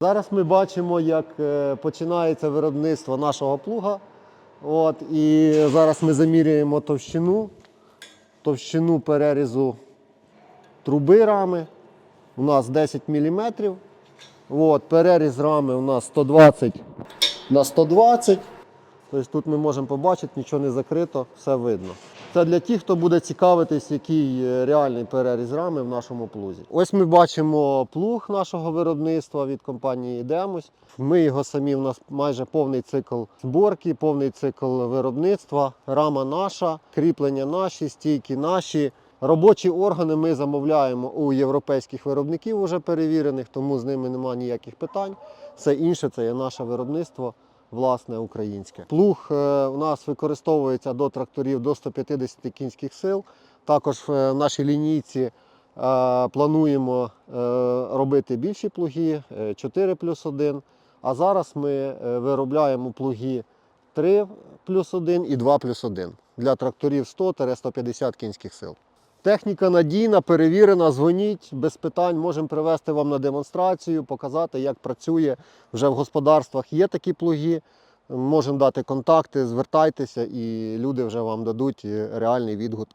Зараз ми бачимо, як е, починається виробництво нашого плуга. От, і зараз ми заміряємо товщину, товщину перерізу труби рами. У нас 10 мм. От, переріз рами у нас 120 на 120. Тобто тут ми можемо побачити, нічого не закрито, все видно. Це для тих, хто буде цікавитись, який е, реальний переріз рами в нашому плузі. Ось ми бачимо плуг нашого виробництва від компанії Демось. Ми його самі, у нас майже повний цикл зборки, повний цикл виробництва. Рама наша, кріплення наші, стійки наші. Робочі органи ми замовляємо у європейських виробників, вже перевірених, тому з ними немає ніяких питань. Все інше це є наше виробництво власне українське. Плуг е, у нас використовується до тракторів до 150 кінських сил. Також е, в нашій лінійці е, плануємо робити більші плуги е, 4 плюс 1. А зараз ми виробляємо плуги 3 плюс 1 і 2 плюс 1 для тракторів 100-150 кінських сил. Техніка надійна, перевірена, дзвоніть без питань. Можемо привезти вам на демонстрацію, показати, як працює вже в господарствах. Є такі плуги. Можемо дати контакти, звертайтеся, і люди вже вам дадуть е, реальний відгук.